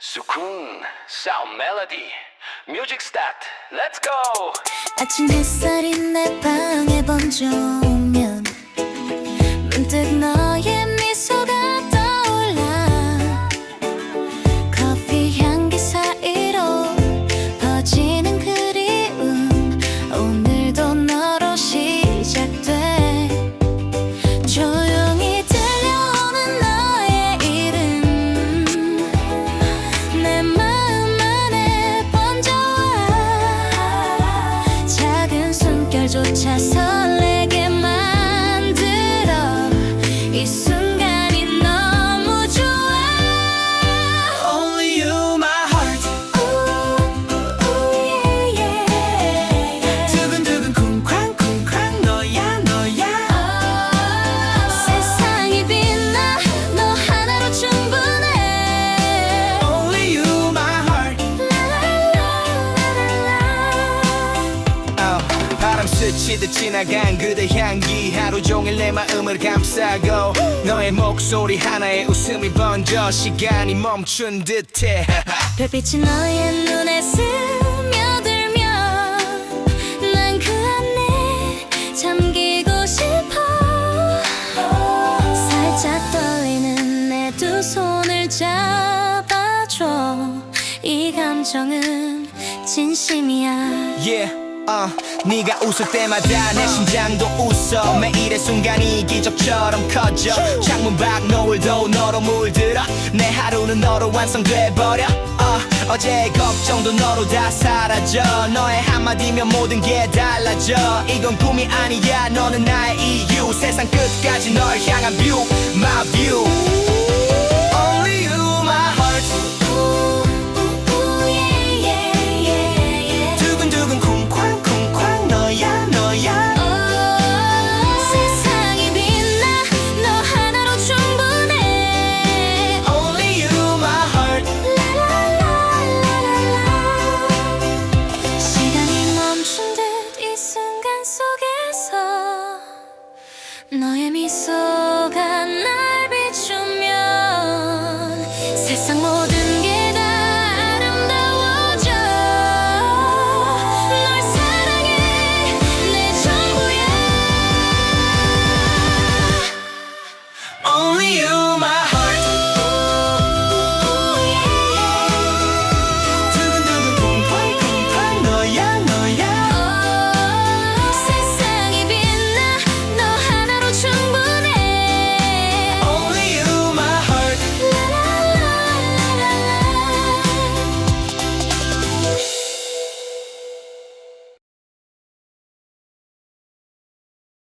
수쿤 사운드 멜로디 뮤직 스타트 렛츠 고 아침 햇살이 내 방에 번져 스치듯 지나간 그대 향기 하루 종일 내 마음을 감싸고 너의 목소리 하나에 웃음이 번져 시간이 멈춘 듯해. 별빛이 너의 눈에 스며들면 난 그 안에 잠기고 싶어. 살짝 떨리는 내 두 손을 잡아줘. 이 감정은 진심이야. Yeah, uh, 네가 웃을 때마다 내 심장도 웃어. 매일의 순간이 기적처럼 커져. 창문 밖 노을도 너로 물들어. 내 하루는 너로 완성돼버려. uh, 어제의 걱정도 너로 다 사라져. 너의 한마디면 모든 게 달라져. 이건 꿈이 아니야. 너는 나의 이유. 세상 끝까지 널 향한 view My view 너